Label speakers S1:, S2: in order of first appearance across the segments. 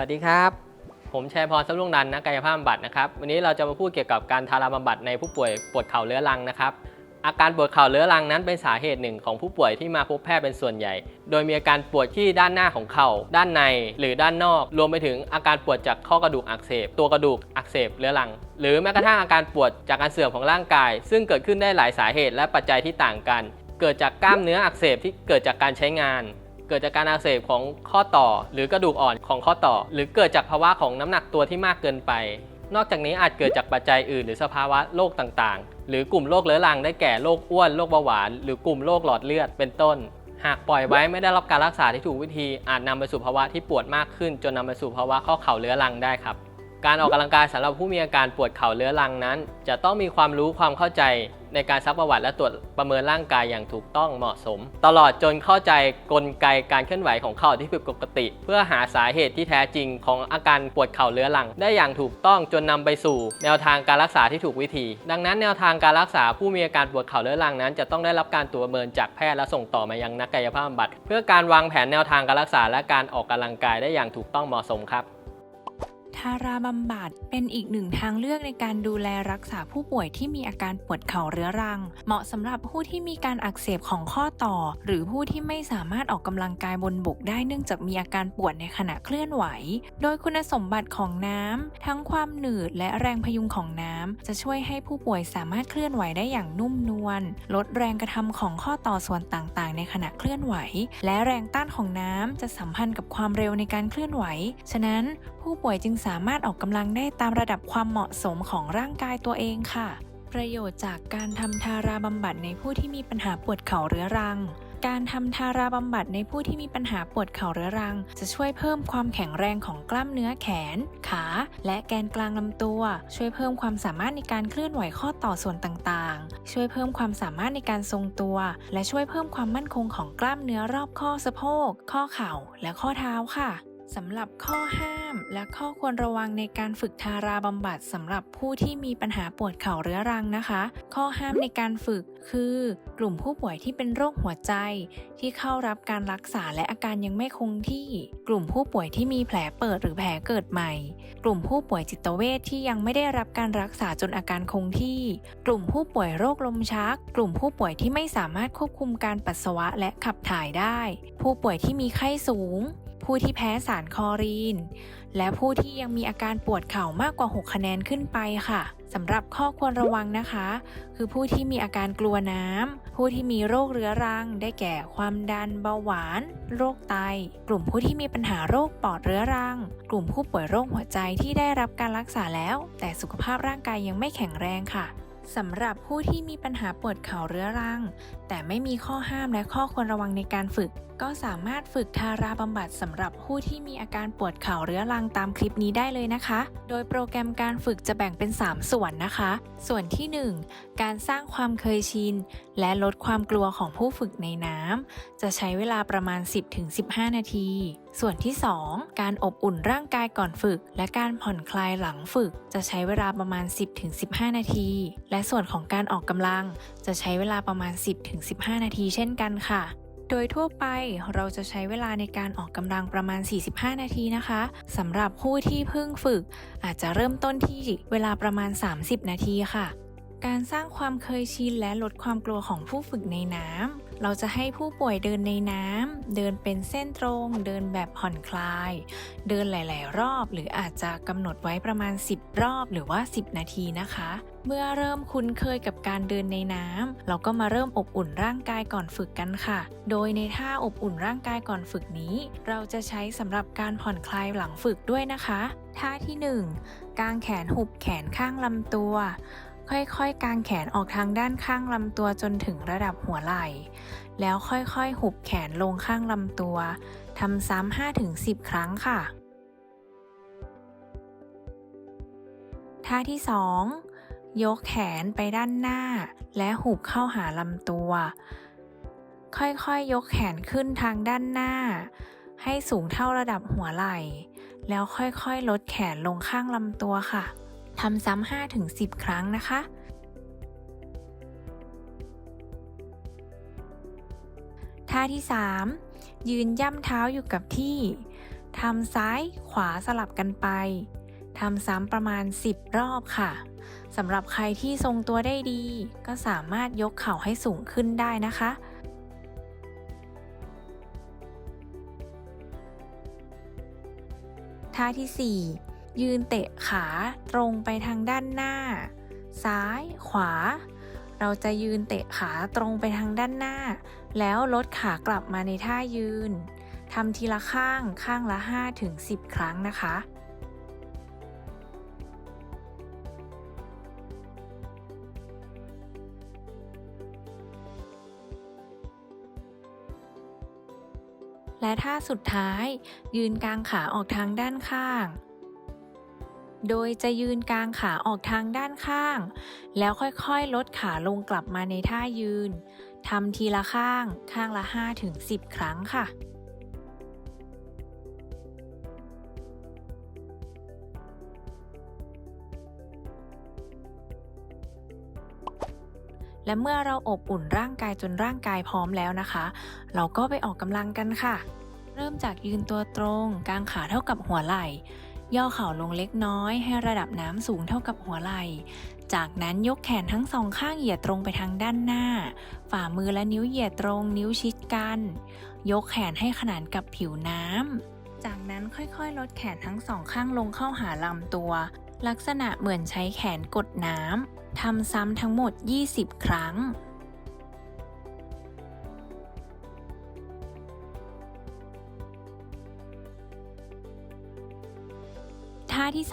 S1: วัสดีครับ ผมชัยพรสำลุงนันนักกายภาพบำบัดนะครับ วันนี้เราจะมาพูดเกี่ยวกับการทาราบำบัดในผู้ป่วยปวดเข่าเรื้อรังนะครับ อาการปวดเข่าเรื้อรังนั้นเป็นสาเหตุหนึ่งของผู้ป่วยที่มาพบแพทย์เป็นส่วนใหญ่ โดยมีอาการปวดที่ด้านหน้าของเข่า ด้านในหรือด้านนอก รวมไปถึงอาการปวดจากข้อกระดูกอักเสบ ตัวกระดูกอักเสบเรื้อรัง หรือแม้กระทั่งอาการปวดจากการเสื่อมของร่างกาย ซึ่งเกิดขึ้นได้หลายสาเหตุและปัจจัยที่ต่างกัน เกิดจากกล้ามเนื้ออักเสบที่เกิดจากการใช้งาน เกิดจากการอักเสบของข้อต่อ หรือกระดูกอ่อนของข้อต่อ หรือเกิดจากภาวะของน้ำหนักตัวที่มากเกินไป นอกจากนี้อาจเกิดจากปัจจัยอื่น หรือสภาวะโรคต่างๆ หรือกลุ่มโรคเรื้อรังได้แก่โรคอ้วนโรคเบาหวาน หรือกลุ่มโรคหลอดเลือดเป็นต้น หากปล่อยไว้ไม่ได้รับการรักษาที่ถูกวิธี อาจนำไปสู่ภาวะที่ปวดมากขึ้น จนนำไปสู่ภาวะข้อเข่าเรื้อรังได้ครับการออกกำลังกายสำหรับผู้มีอาการปวดเข่าเรื้อรังนั้น จะต้องมีความรู้ความเข้าใจ ในการซักประวัติและตรวจประเมินร่างกายอย่างถูกต้องเหมาะสม ตลอดจนเข้าใจกลไกการเคลื่อนไหวของเข่าที่ผิดปกติ เพื่อหาสาเหตุที่แท้จริงของอาการปวดเข่าเรื้อรัง ได้อย่างถูกต้องจนนำไปสู่ แนวทางการรักษาที่ถูกวิธี ดังนั้นแนวทางการรักษาผู้มีอาการปวดเข่าเรื้อรังนั้น จะต้องได้รับการตรวจประเมินจากแพทย์และส่งต่อมายังนักกายภาพบำบัด เพื่อการวางแผนแนวทางการรักษาและการออกกำลังกายได้อย่างถูกต้องเหมาะสมครับ
S2: ทาราบำบัดเป็นอีกหนึ่งทางเลือกในการดูแลรักษาผู้ป่วยที่มีอาการปวดเข่าเรื้อรัง เหมาะสำหรับผู้ที่มีการอักเสบของข้อต่อ หรือผู้ที่ไม่สามารถออกกำลังกายบนบกได้เนื่องจากมีอาการปวดในขณะเคลื่อนไหว โดยคุณสมบัติของน้ำทั้งความหนืดและแรงพยุงของน้ำจะช่วยให้ผู้ป่วยสามารถเคลื่อนไหวได้อย่างนุ่มนวลลดแรงกระทำของข้อต่อส่วนต่างๆ ในขณะเคลื่อนไหว และแรงต้านของน้ำจะสัมพันธ์กับความเร็วในการเคลื่อนไหว ฉะนั้นผู้ป่วยจึงสามารถออกกำลังได้ตามระดับความเหมาะสมของร่างกายตัวเองค่ะ ประโยชน์จากการทำทาราบำบัดในผู้ที่มีปัญหาปวดเข่าเรื้อรัง การทำทาราบำบัดในผู้ที่มีปัญหาปวดเข่าเรื้อรัง จะช่วยเพิ่มความแข็งแรงของกล้ามเนื้อแขน ขา และแกนกลางลำตัว ช่วยเพิ่มความสามารถในการเคลื่อนไหวข้อต่อส่วนต่างๆ ช่วยเพิ่มความสามารถในการทรงตัว และช่วยเพิ่มความมั่นคงของกล้ามเนื้อรอบข้อสะโพก ข้อเข่า และข้อเท้าค่ะ สำหรับข้อห้ามและข้อควรระวังในการฝึกทาราบำบัดสำหรับผู้ที่มีปัญหาปวดเข่าเรื้อรังนะคะ ข้อห้ามในการฝึกคือกลุ่มผู้ป่วยที่เป็นโรคหัวใจ ที่เข้ารับการรักษาและอาการยังไม่คงที่ กลุ่มผู้ป่วยที่มีแผลเปิดหรือแผลเกิดใหม่ กลุ่มผู้ป่วยจิตเวชที่ยังไม่ได้รับการรักษาจนอาการคงที่ กลุ่มผู้ป่วยโรคลมชัก กลุ่มผู้ป่วยที่ไม่สามารถควบคุมการปัสสาวะและขับถ่ายได้ ผู้ป่วยที่มีไข้สูง ผู้ที่แพ้สารคอรีน และผู้ที่ยังมีอาการปวดเข่ามากกว่า 6 คะแนนขึ้นไปค่ะสำหรับข้อควรระวังนะคะ คือผู้ที่มีอาการกลัวน้ำ ผู้ที่มีโรคเรื้อรัง ได้แก่ความดันเบาหวาน โรคไต กลุ่มผู้ที่มีปัญหาโรคปอดเรื้อรัง กลุ่มผู้ป่วยโรคหัวใจที่ได้รับการรักษาแล้ว แต่สุขภาพร่างกายยังไม่แข็งแรงค่ะสำหรับผู้ที่มีปัญหาปวดเข่าเรื้อรัง แต่ไม่มีข้อห้ามและข้อควรระวังในการฝึก ก็สามารถฝึกทาราบำบัดสำหรับผู้ที่มีอาการปวดเข่าเรื้อรังตามคลิปนี้ได้เลยนะคะ โดยโปรแกรมการฝึกจะแบ่งเป็น 3 ส่วนนะคะ ส่วนที่ 1 การสร้างความเคยชิน และลดความกลัวของผู้ฝึกในน้ำจะใช้เวลาประมาณ 10-15 นาที ส่วนที่ 2 การอบอุ่นร่างกายก่อนฝึก และการผ่อนคลายหลังฝึก จะใช้เวลาประมาณ 10-15 นาที และส่วนของการออกกำลัง จะใช้เวลาประมาณ 10-15 นาทีเช่นกันค่ะ โดยทั่วไปเราจะใช้เวลาในการออกกำลังประมาณ 45 นาทีนะคะสำหรับผู้ที่เพิ่งฝึก อาจจะเริ่มต้นที่เวลาประมาณ 30 นาทีค่ะ การสร้างความเคยชินและลดความกลัวของผู้ฝึกในน้ำ เราจะให้ผู้ป่วยเดินในน้ำ เดินเป็นเส้นตรง เดินแบบผ่อนคลาย เดินหลาย ๆ รอบ หรืออาจจะกำหนดไว้ประมาณ 10 รอบหรือว่า 10 นาทีนะคะ เมื่อเริ่มคุ้นเคยกับการเดินในน้ำเราก็มาเริ่มอบอุ่นร่างกายก่อนฝึกกันค่ะ โดยในท่าอบอุ่นร่างกายก่อนฝึกนี้ เราจะใช้สำหรับการผ่อนคลายหลังฝึกด้วยนะคะ ท่าที่ 1 กางแขนหุบแขนข้างลำตัว ค่อยๆ กางแขนออกทางด้านข้างลำตัวจนถึงระดับหัวไหล่ แล้วค่อยๆ หุบแขนลงข้างลำตัว ทำซ้ำ5-10 ครั้งค่ะ ท่าที่ 2 ยกแขนไปด้านหน้า และหุบเข้าหาลำตัว ค่อยๆยยกแขนขึ้นทางด้านหน้า ให้สูงเท่าระดับหัวไหล่ แล้วค่อยๆ ลดแขนลงข้างลำตัวค่ะ ทำซ้ำ5ถึง10 ครั้งนะคะ ท่าที่ 3 ยืนย่ำเท้าอยู่กับที่ทำซ้ายขวาสลับกันไปทำซ้ำประมาณ 10 รอบค่ะสำหรับใครที่ทรงตัวได้ดี ก็สามารถยกเข่าให้สูงขึ้นได้นะคะ ท่าที่ 4 ยืนเตะขาตรงไปทางด้านหน้า ซ้ายขวา เราจะยืนเตะขาตรงไปทางด้านหน้า แล้วลดขากลับมาในท่ายืนทำทีละข้างข้างละ 5-10 ครั้งนะคะและท่าสุดท้าย ยืนกางขาออกทางด้านข้าง โดยจะยืนกลางขาออกทางด้านข้าง แล้วค่อยๆ ลดขาลงกลับมาในท่ายืน ทำทีละข้าง ข้างละ 5-10 ครั้งค่ะและเมื่อเราอบอุ่นร่างกายจนร่างกายพร้อมแล้วนะคะ เราก็ไปออกกำลังกันค่ะ เริ่มจากยืนตัวตรงกางขาเท่ากับหัวไหล่ ย่อเข่าลงเล็กน้อยให้ระดับน้ำสูงเท่ากับหัวไหล่ จากนั้นยกแขนทั้งสองข้างเหยียดตรงไปทางด้านหน้า ฝ่ามือและนิ้วเหยียดตรงนิ้วชิดกัน ยกแขนให้ขนานกับผิวน้ำ จากนั้นค่อยๆ ลดแขนทั้งสองข้างลงเข้าหาลำตัว ลักษณะเหมือนใช้แขนกดน้ำทำซ้ำทั้งหมด 20 ครั้ง ท่าที่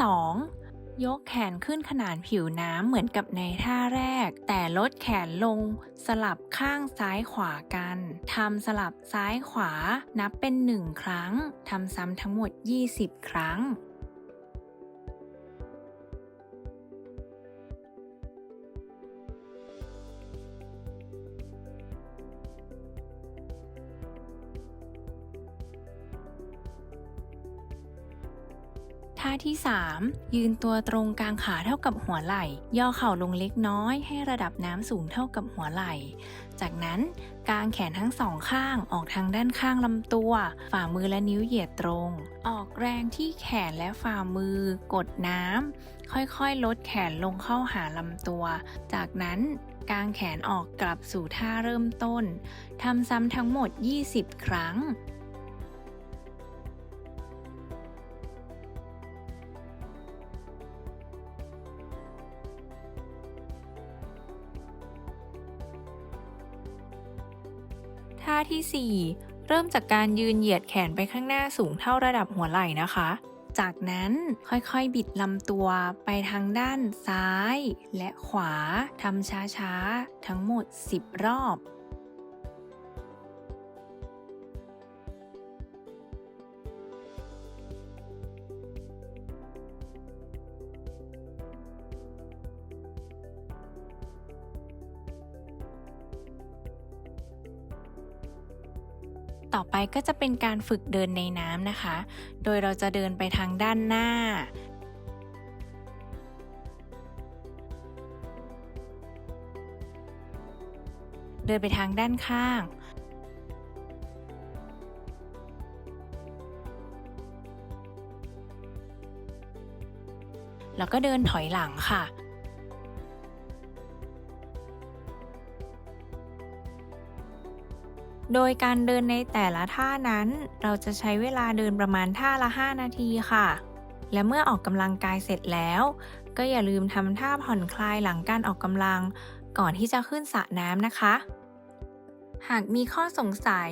S2: 2 ยกแขนขึ้นขนานผิวน้ำเหมือนกับในท่าแรก แต่ลดแขนลงสลับข้างซ้ายขวากันทำสลับซ้ายขวานับเป็น 1 ครั้งทำซ้ำทั้งหมด 20 ครั้ง ท่าที่ 3 ยืนตัวตรงกลางขาเท่ากับหัวไหล่ ย่อเข่าลงเล็กน้อยให้ระดับน้ำสูงเท่ากับหัวไหล่ จากนั้นกางแขนทั้งสองข้างออกทางด้านข้างลำตัว ฝ่ามือและนิ้วเหยียดตรง ออกแรงที่แขนและฝ่ามือ กดน้ำค่อยๆ ลดแขนลงเข้าหาลำตัว จากนั้นกางแขนออกกลับสู่ท่าเริ่มต้น ทำซ้ำทั้งหมด 20 ครั้งาที่ 4 เริ่มจากการยืนเหยียดแขนไปข้างหน้าสูงเท่าระดับหัวไหล่นะคะ จากนั้นค่อยๆบิดลำตัวไปทางด้านซ้าย และขวาทำช้าๆ ทั้งหมด 10 รอบ ต่อไปก็จะเป็นการฝึกเดินในน้ำนะคะ โดยเราจะเดินไปทางด้านหน้า เดินไปทางด้านข้าง แล้วก็เดินถอยหลังค่ะ โดยการเดินในแต่ละท่านั้น เราจะใช้เวลาเดินประมาณท่าละ 5 นาทีค่ะ และเมื่อออกกำลังกายเสร็จแล้ว ก็อย่าลืมทำท่าผ่อนคลายหลังการออกกำลัง ก่อนที่จะขึ้นสระน้ำนะคะ หากมีข้อสงสัย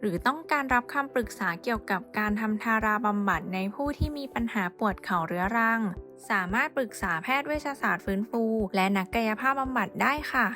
S2: หรือต้องการรับคำปรึกษาเกี่ยวกับการทำทาราบำบัดในผู้ที่มีปัญหาปวดเข่าเรื้อรัง สามารถปรึกษาแพทย์เวชศาสตร์ฟื้นฟู และนักกายภาพบำบัดได้ค่ะ